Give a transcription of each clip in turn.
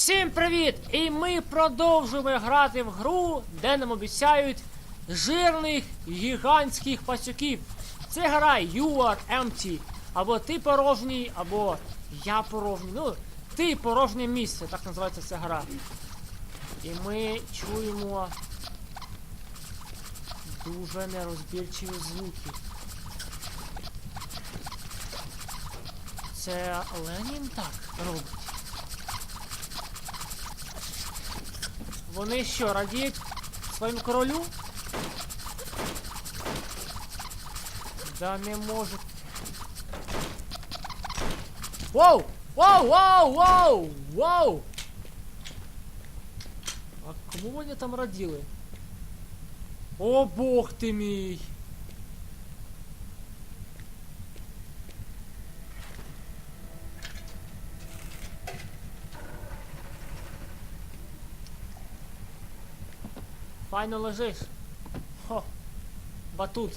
Всім привіт! І ми продовжуємо грати в гру, де нам обіцяють жирних гігантських пацюків. Це гра You are empty. Або ти порожній, або я порожній. Ну, ти порожнє місце, так називається ця гра. І ми чуємо дуже нерозбірчиві звуки. Це Ленін так робить. Вони що, радіють своєму королю? Да не можуть. Воу! Воу, воу, воу! Воу! А кому вони там раділи? О бог ти мій! Файно лежиш. Хо. Батут.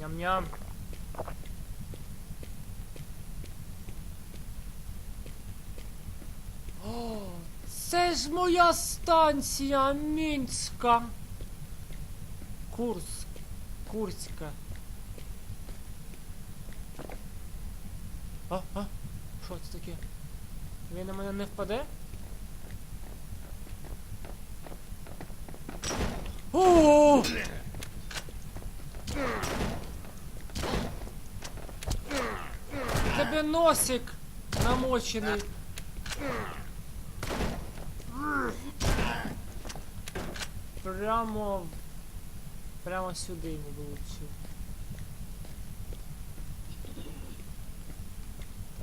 Ням-ням. О, це ж моя станція Мінська. Курс. Курська. А, а, що таке? Він на мене не впаде? О! Тебе носик намочений. Прямо прямо сюди йому влучив.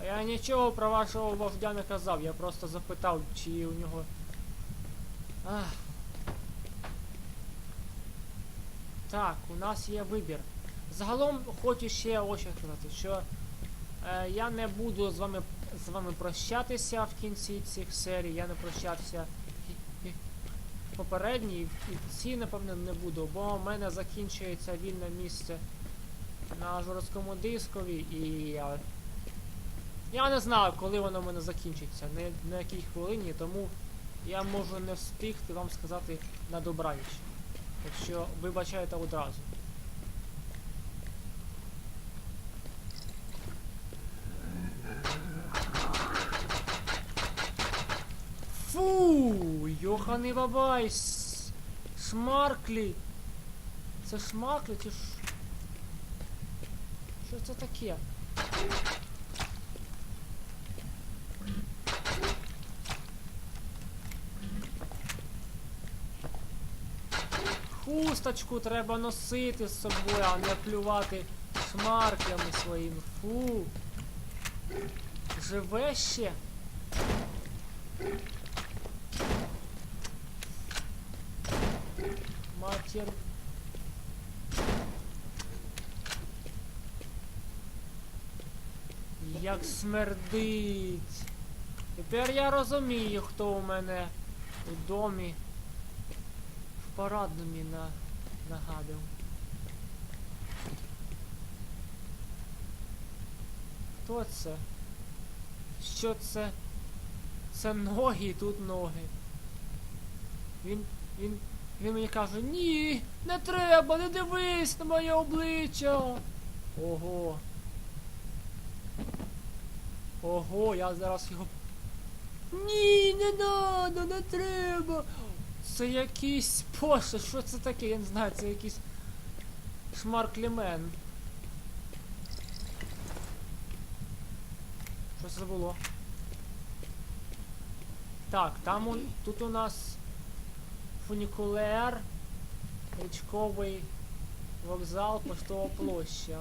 Я нічого про вашого вождя не казав, я просто запитав, чи у нього. Ах. Так, у нас є вибір. Загалом хочу ще ось сказати, що е, я не буду з вами з вами прощатися в кінці цих серій, я не прощався в попередній, і в цій, напевно, не буду, бо в мене закінчується вільне місце на жорсткому дискові і я я не знаю, коли воно в мене закінчиться, на, на якій хвилині, тому я можу не встигти вам сказати на добраніч. Так що вибачайте одразу. Фу, йоханий бабай, шмарклі. Це шмарклі чи ш... Що це таке? Хусточку треба носити з собою, а не плювати шмарклями своїми. Фу. Живе ще? Матір. Як смердить. Тепер я розумію, хто у мене у домі в парадному на... нагадав. Хто це? Що це? Це ноги, тут ноги. Він. він. він мені каже, ні, не треба, не дивись на моє обличчя. Ого. Ого, я зараз його. Ні, не надо, не треба. Це якийсь Боже, що це таке? Я не знаю, це якийсь шмарклімен. Що це було? Так, там у, тут у нас фунікулер, річковий вокзал, поштова площа.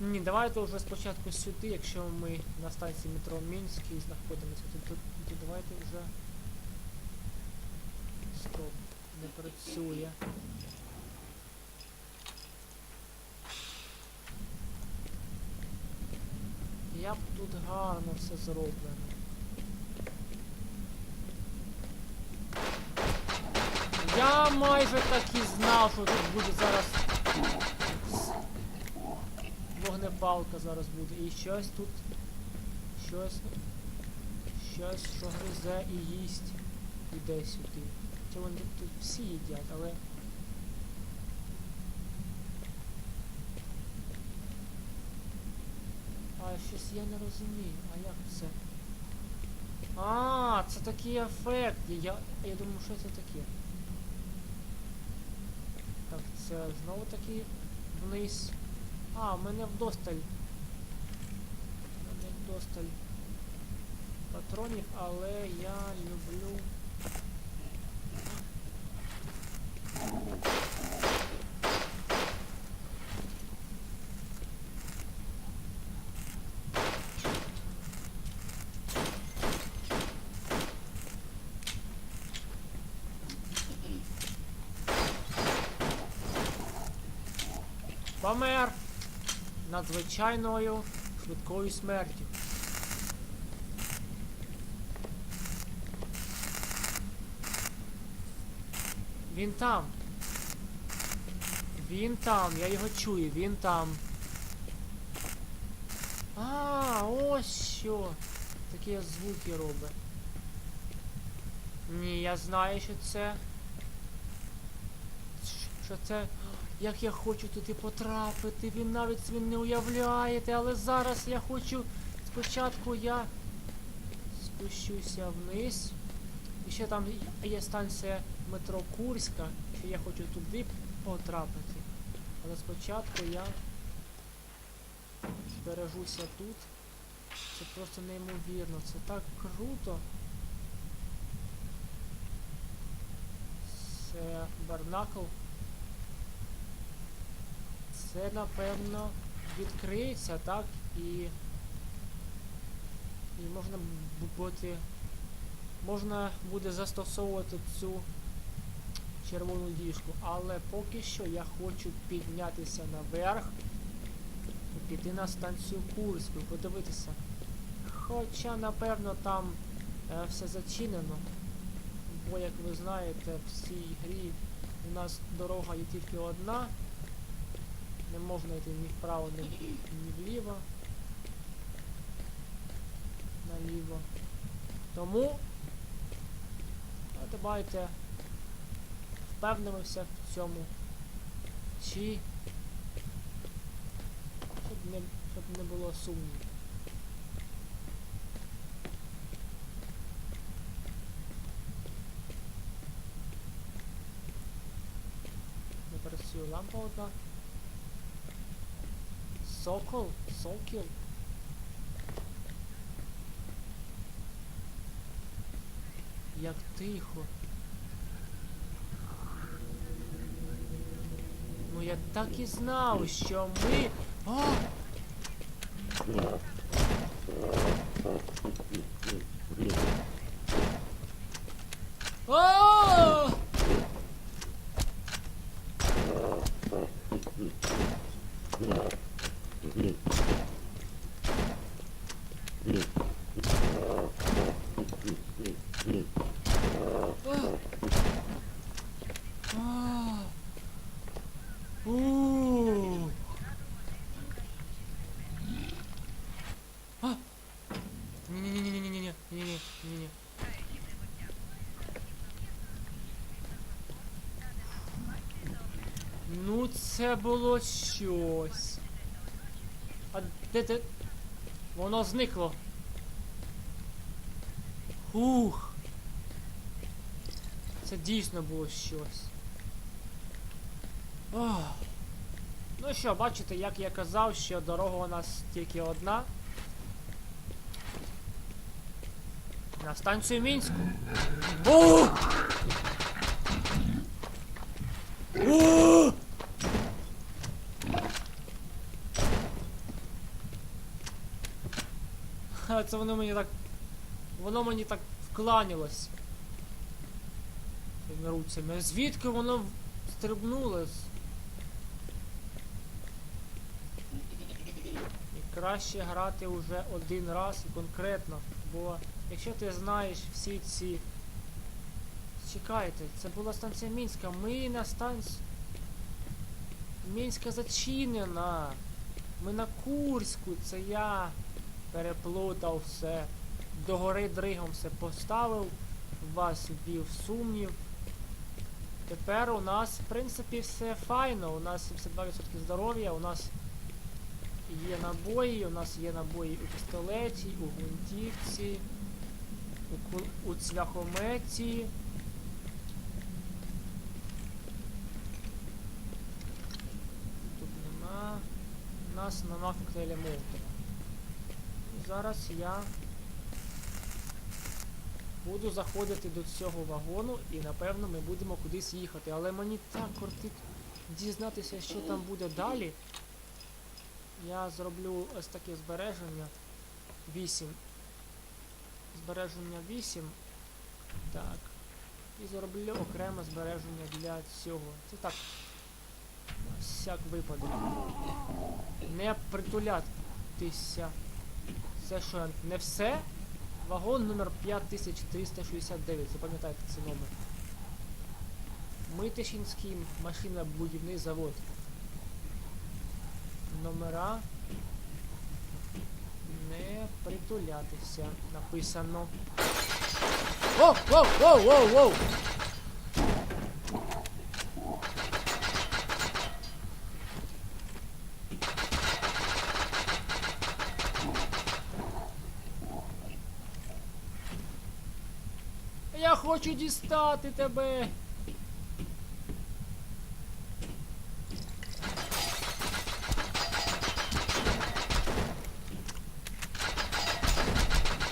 Ні, давайте вже спочатку сюди, якщо ми на станції метро Мінській знаходимося, то, то, то давайте вже... Стоп, не працює. Як тут гарно все зроблено. Я майже так і знав, що тут буде зараз вогнепалка зараз буде. І щось тут. Щось. Щось, що гризе і їсть. Іде сюди. Хоча вони тут всі їдять, але. А щось я не розумію. А як це? А, це такий ефект. Я, я думаю, що це таке. Так, це знову таки вниз. А, в мене вдосталь. В мене вдосталь патронів, але я люблю. Помер надзвичайною швидкою смертю. Він там. Він там, я його чую, він там. А, ось що. Такі звуки робить. Ні, я знаю, що це. Що це. Як я хочу туди потрапити, ви навіть собі не уявляєте, але зараз я хочу. Спочатку я спущуся вниз. І ще там є станція метро Курська, що я хочу туди потрапити. Але спочатку я збережуся тут. Це просто неймовірно, це так круто. Це Барнакл. Це напевно відкриється, так? І. І можна бути. Можна буде застосовувати цю червону діжку, але поки що я хочу піднятися наверх і піти на станцію Курську, подивитися. Хоча, напевно, там е, все зачинено. Бо, як ви знаєте, в цій грі у нас дорога є тільки одна. Не можна йти ні вправо, ні, ні вліво. Наліво. Тому давайте впевнимося в цьому. Чи щоб не, щоб не було сумнівів. Не працює лампа одна. Сокол? Сокіл? Як тихо. Ну я так і знав, що ми. О! О! Це було щось. А де де? Воно зникло. Ух. Це дійсно було щось. Ох. Ну що, бачите, як я казав, що дорога у нас тільки одна. На станцію Мінську. О! О! Ха, це воно мені так. Воно мені так вкланялось. Цими руцями. Звідки воно стрибнуло? І краще грати вже один раз і конкретно. Бо якщо ти знаєш всі ці. Чекайте, це була станція Мінська. Ми на станції. Мінська зачинена. Ми на Курську, це я переплутав все. Догори дригом все поставив, вас ввів сумнів. Тепер у нас, в принципі, все файно. У нас 72% здоров'я, у нас є набої, у нас є набої у пістолеті, у гвинтівці, у, у цвяхометі. Тут нема. У нас нема коктейля Молотова. Зараз я буду заходити до цього вагону і напевно ми будемо кудись їхати. Але мені так кортить дізнатися, що там буде далі. Я зроблю ось таке збереження. 8. Збереження 8. Так. І зроблю окреме збереження для цього. Це так. Всяк випадок. Не притулятися. Це що, не все? Вагон номер 5369. Запам'ятайте цей номер. Митишинський машинобудівний завод. Номера. Не притулятися. Написано. Воу, воу, воу, воу, воу! хочу дістати тебе.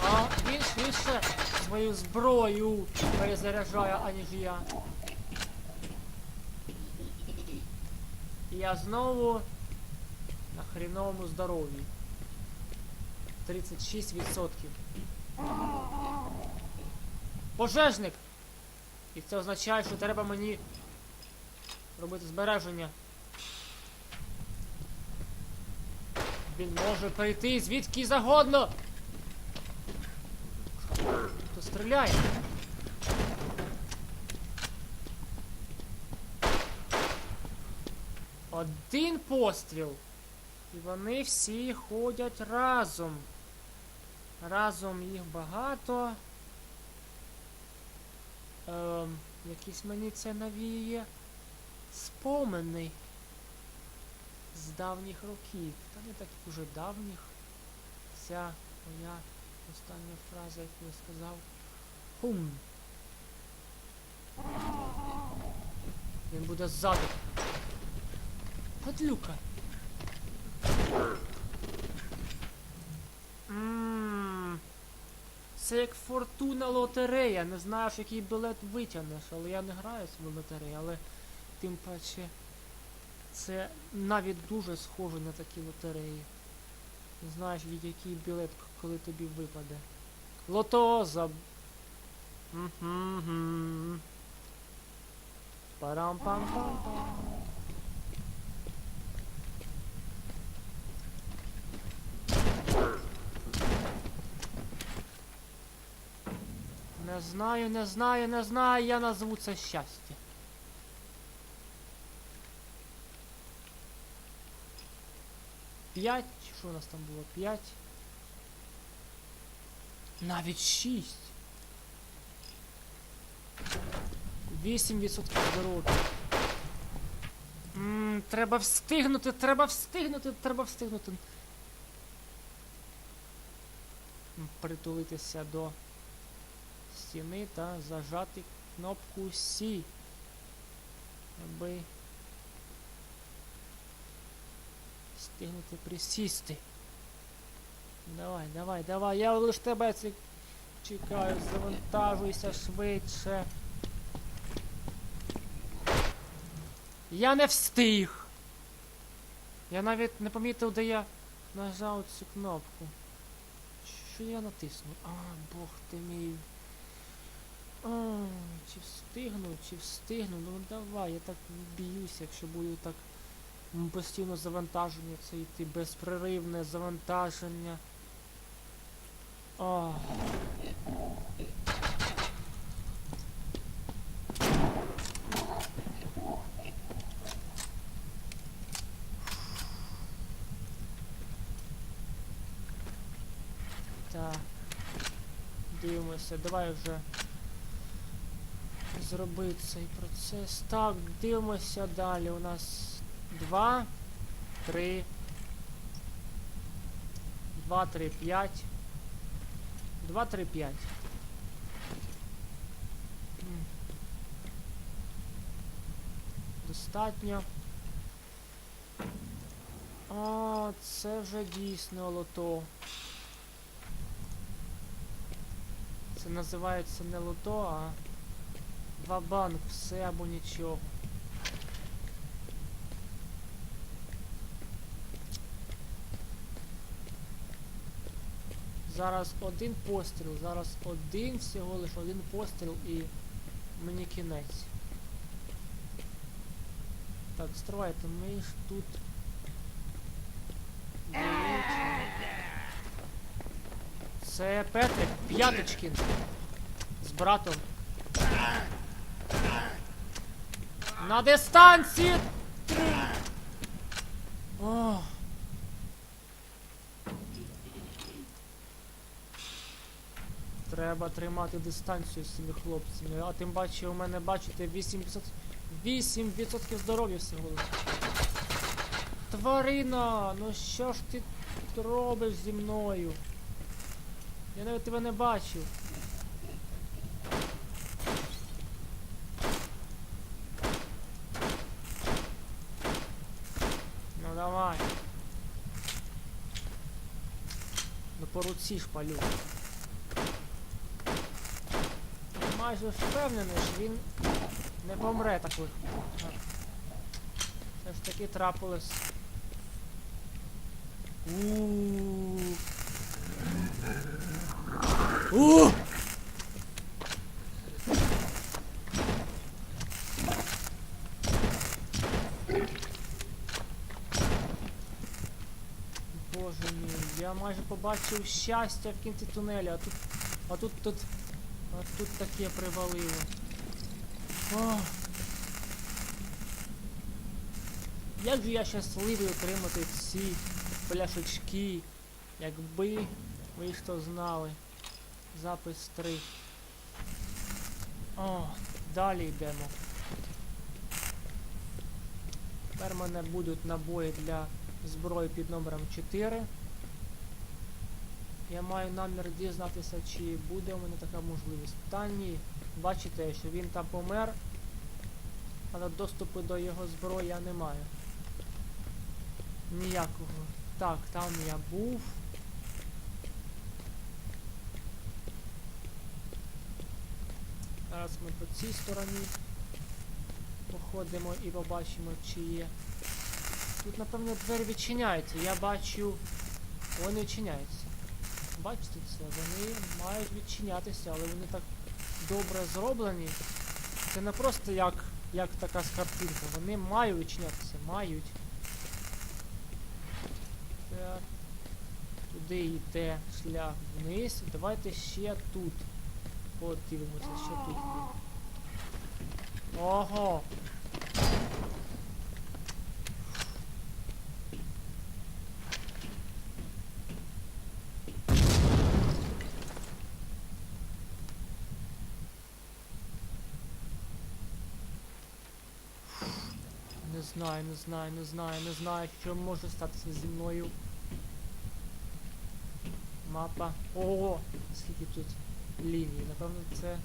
А він швидше свою зброю перезаряджає, аніж я. І я знову на хріновому здоров'ї. 36%. Пожежник! І це означає, що треба мені робити збереження. Він може прийти звідки загодно. Хто стріляє? Один постріл. І вони всі ходять разом. Разом їх багато. Ем, якісь мені це навіє спомини з давніх років. Та не таких уже давніх. Ця моя остання фраза, яку я сказав. Хум. Він буде ззаду. Падлюка. Це як фортуна лотерея. Не знаєш, який білет витягнеш, але я не граю в свою лотерею, але тим паче це навіть дуже схоже на такі лотереї. Не знаєш, від який білет, коли тобі випаде. Лотоза. Мгм. Парам-пам-пам-пам. Знаю, не знаю, не знаю, я назву це щастя. П'ять, що у нас там було? П'ять. Навіть шість. Вісім відсотків здоров'я. Ммм, треба встигнути, треба встигнути, треба встигнути. Притулитися до стіни та зажати кнопку C, аби встигнути присісти. Давай, давай, давай, я лиш тебе чекаю, завантажуйся швидше. Я не встиг. Я навіть не помітив, де я нажав цю кнопку. Що я натиснув? А, бог ти мій. А, чи встигну, чи встигну. Ну давай, я так б'юся, якщо буду так постійно завантаження це йти, безпреривне завантаження. А. Дивимося, давай вже зробити цей процес. Так, дивимося далі. У нас два, три. Два, три, п'ять. Два, три, п'ять. М. Достатньо. А, це вже дійсно лото. Це називається не лото, а Ва-банк, все або нічого. Зараз один постріл, зараз один всього лиш один постріл і мені кінець. Так, стривайте, ми ж тут. Це Петрик П'яточкін з братом. На дистанції! Три. О. Треба тримати дистанцію з цими хлопцями. А тим паче у мене, бачите, 8%, 8% здоров'я всього. Тварина! Ну що ж ти робиш зі мною? Я навіть тебе не бачив. Ну давай. Ну по руці шпалю. Майже впевнений, що він не помре такий. Все ж таки трапилось. Ууу. У! Боже мій, побачив щастя в кінці тунеля, а тут. А тут тут. А тут таке привалило. Ох. Як же я щасливий отримати ці пляшечки, якби ви що знали. Запис 3. О, далі йдемо. Тепер мене будуть набої для зброї під номером 4. Я маю намір дізнатися, чи буде у мене така можливість. Та ні. Бачите, що він там помер, але доступу до його зброї я не маю. Ніякого. Так, там я був. Зараз ми по цій стороні походимо і побачимо, чи є. Тут, напевно, двері відчиняються. Я бачу. Вони відчиняються. Бачите це? Вони мають відчинятися, але вони так добре зроблені. Це не просто як, як така скартинка. Вони мають відчинятися, мають. Так. Туди йде шлях вниз. Давайте ще тут. Подивимося, що тут. Ого! Не знаю, не знаю, не знаю, не знаю, що може статися зі мною. Мапа. Ого! Скільки тут ліній. Напевно, це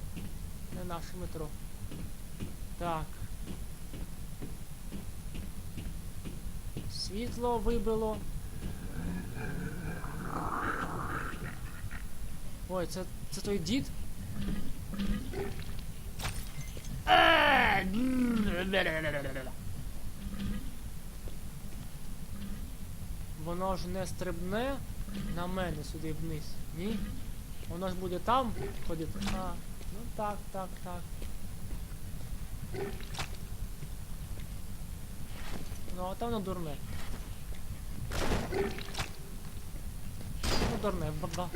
не наше метро. Так. Світло вибило. Ой, це, це той дід? Воно ж не стрибне на мене сюди вниз. Ні? Воно ж буде там ходити. А, ну так, так, так. Ну, а там воно дурне. Ну, дурне, баба.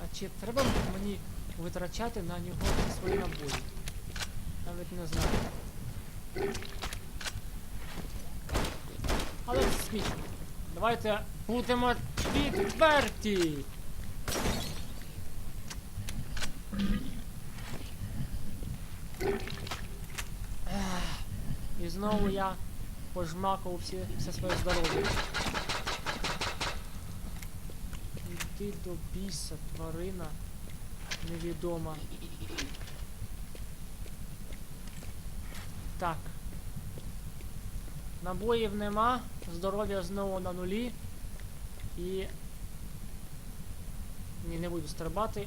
А чи треба мені витрачати на нього свої набої? Навіть не знаю. Але це смішно. Давайте будемо відверті. І знову я пожмакав всі, все своє здоров'я. Іди до біса, тварина невідома. Так. Набоїв нема, здоров'я знову на нулі. І. Ні, не буду стрибати.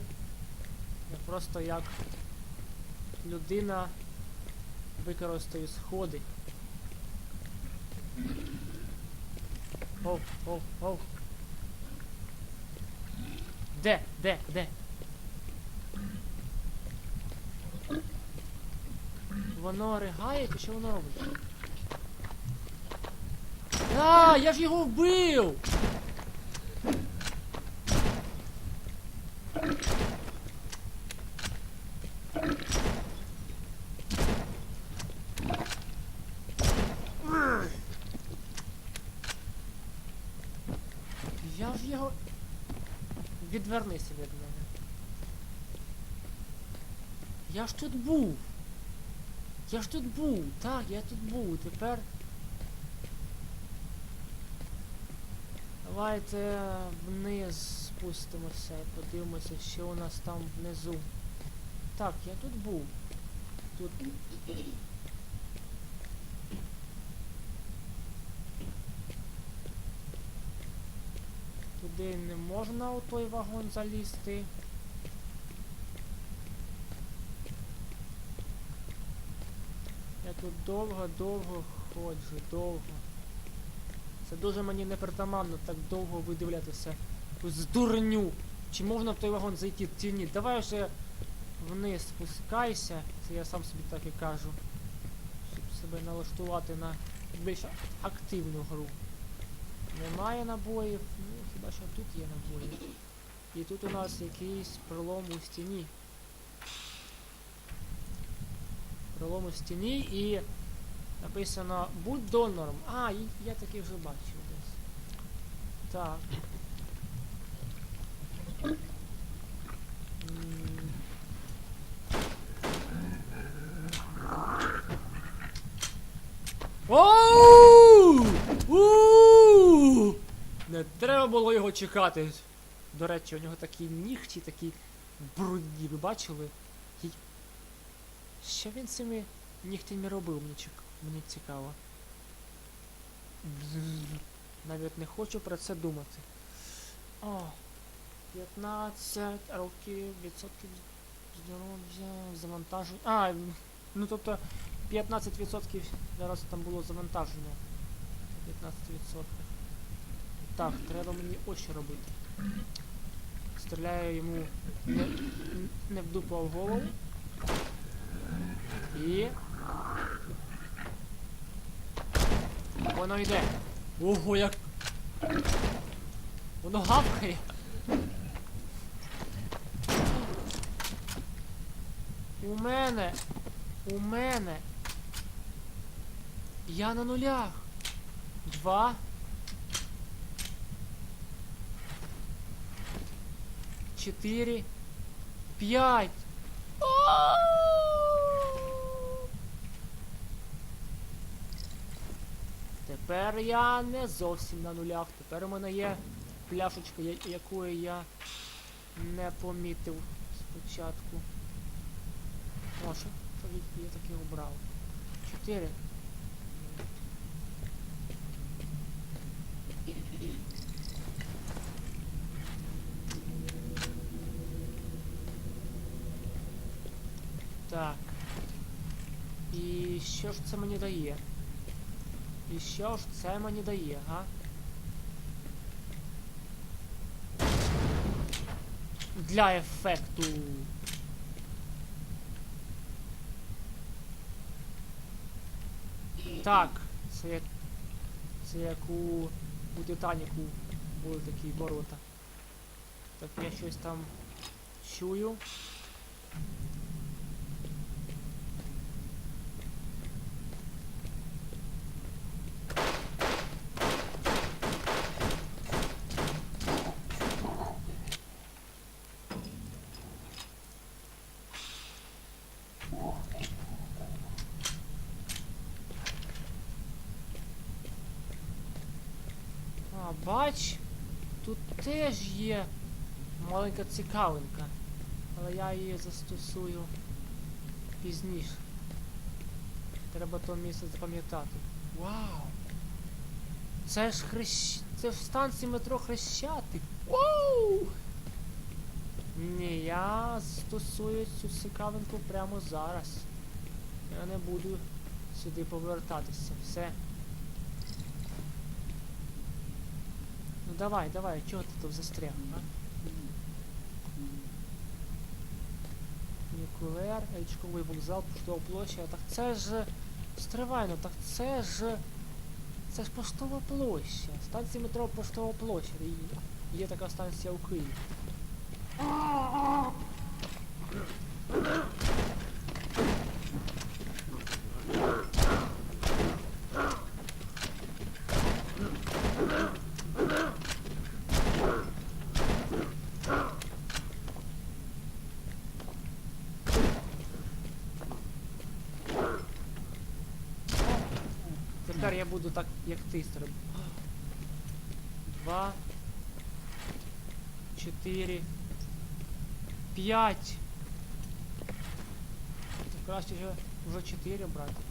Я просто як людина використаю сходи. Оу, оу, оу. Де? Де? Де? Воно ригає, чи що воно робить? А, я ж його вбив! Я ж його... Відвернися від мене. Я ж тут був. Я ж тут був. Так, я тут був. Тепер... Давайте вниз спустимося і подивимося, що у нас там внизу. Так, я тут був. Тут. Туди не можна у той вагон залізти. Тут довго-довго ходжу, довго. Це дуже мені непритаманно так довго видивлятися. З дурню. Чи можна в той вагон зайти чи ні? Давай вже вниз спускайся. Це я сам собі так і кажу. Щоб себе налаштувати на більш активну гру. Немає набоїв, ну хіба що тут є набої. І тут у нас якийсь пролом у стіні. Пролом у стіні і написано будь донором. А, я таки вже бачив десь. Так. Оу! У! Не треба було його чекати. До речі, у нього такі нігті, такі брудні, ви бачили? Що він цими нігтями робив, мені, чек... мені цікаво. Навіть не хочу про це думати. О, 15 років, відсотків здоров'я, завантаження. А, ну тобто 15% зараз там було завантаження. 15%. Так, треба мені що робити. Стріляю йому не, не в дупу, а в голову. І. Воно йде. Ого, як. Воно гавкає. У мене. У мене. Я на нулях. Два. Чотири. П'ять. Тепер я не зовсім на нулях. Тепер у мене є пляшечка, якої я не помітив спочатку. О, що, що я таки обрав? Чотири. Так. І що ж це мені дає? І що ж це мені дає, га? Для ефекту. Так, це як. Це як у, у Титаніку були такі ворота. Так я щось там чую. А бач, тут теж є маленька цікавинка. Але я її застосую пізніше. Треба то місце запам'ятати. Вау! Це ж хрещ... Це ж станція метро Хрещатик. Вау! Ні, я стосую цю цікавинку прямо зараз. Я не буду сюди повертатися. Все. Давай, давай, чого ти тут застряг, а? Нікулер, річковий вокзал, поштова площа. Так це ж. Стривай, ну так це ж. Це ж поштова площа. Станція метро Поштова площа. Є така станція у Києві. Ти стриб. Два. Чотири. П'ять. Краще вже, вже чотири брати.